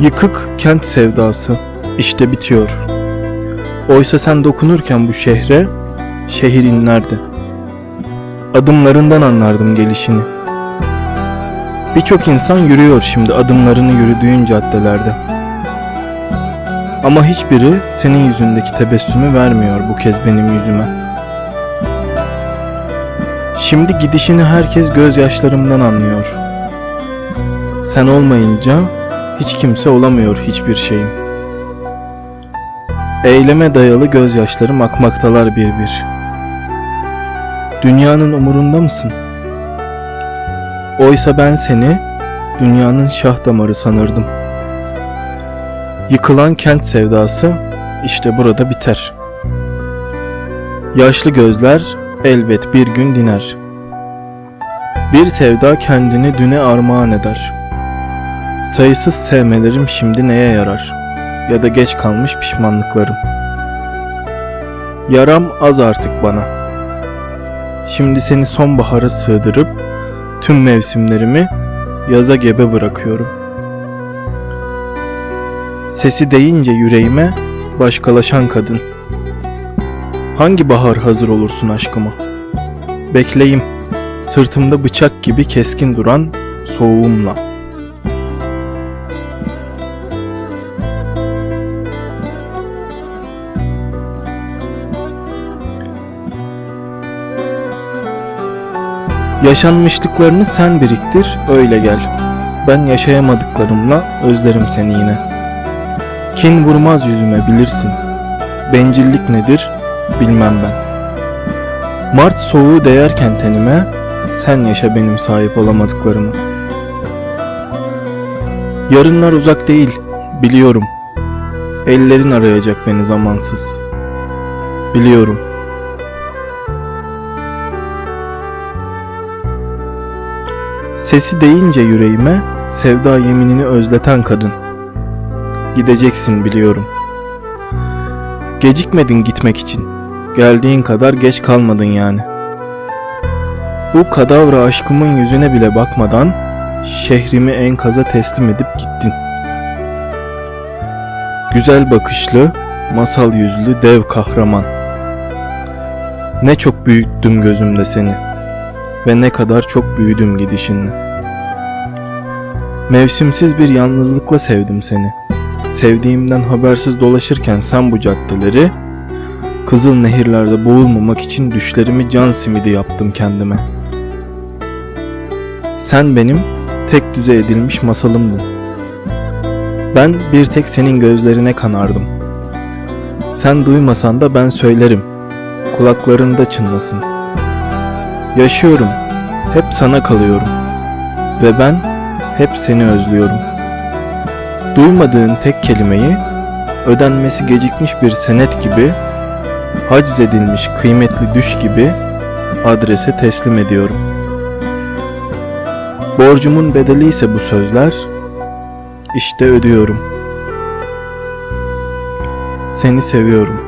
Yıkık kent sevdası işte bitiyor. Oysa sen dokunurken bu şehre şehir inlerdi. Adımlarından anlardım gelişini. Birçok insan yürüyor şimdi adımlarını yürüdüğün caddelerde. Ama hiçbiri senin yüzündeki tebessümü vermiyor bu kez benim yüzüme. Şimdi gidişini herkes gözyaşlarımdan anlıyor. Sen olmayınca hiç kimse olamıyor hiçbir şeyim. Eyleme dayalı gözyaşlarım akmaktalar bir bir. Dünyanın umurunda mısın? Oysa ben seni dünyanın şah damarı sanırdım. Yıkılan kent sevdası işte burada biter. Yaşlı gözler elbet bir gün diner. Bir sevda kendini düne armağan eder. Sayısız sevmelerim şimdi neye yarar? Ya da geç kalmış pişmanlıklarım. Yaram az artık bana. Şimdi seni sonbahara sığdırıp tüm mevsimlerimi yaza gebe bırakıyorum. Sesi deyince yüreğime başkalaşan kadın. Hangi bahar hazır olursun aşkıma? Bekleyim, sırtımda bıçak gibi keskin duran soğuğumla. Yaşanmışlıklarını sen biriktir, öyle gel. Ben yaşayamadıklarımla özlerim seni yine. Kin vurmaz yüzüme bilirsin. Bencillik nedir bilmem ben. Mart soğuğu değerken tenime, sen yaşa benim sahip olamadıklarımı. Yarınlar uzak değil, biliyorum. Ellerin arayacak beni zamansız. Biliyorum. Sesi deyince yüreğime sevda yeminini özleten kadın. Gideceksin biliyorum. Gecikmedin gitmek için. Geldiğin kadar geç kalmadın yani. Bu kadavra aşkımın yüzüne bile bakmadan şehrimi enkaza teslim edip gittin. Güzel bakışlı, masal yüzlü dev kahraman. Ne çok büyüttüm gözümde seni ve ne kadar çok büyüdüm gidişinle. Mevsimsiz bir yalnızlıkla sevdim seni. Sevdiğimden habersiz dolaşırken sen bu caddeleri, kızıl nehirlerde boğulmamak için düşlerimi can simidi yaptım kendime. Sen benim tek düze edilmiş masalımdın. Ben bir tek senin gözlerine kanardım. Sen duymasan da ben söylerim. Kulaklarında çınlasın. Yaşıyorum. Hep sana kalıyorum. Ve ben hep seni özlüyorum. Duymadığın tek kelimeyi ödenmesi gecikmiş bir senet gibi haciz edilmiş kıymetli düş gibi adrese teslim ediyorum. Borcumun bedeli ise bu sözler işte ödüyorum. Seni seviyorum.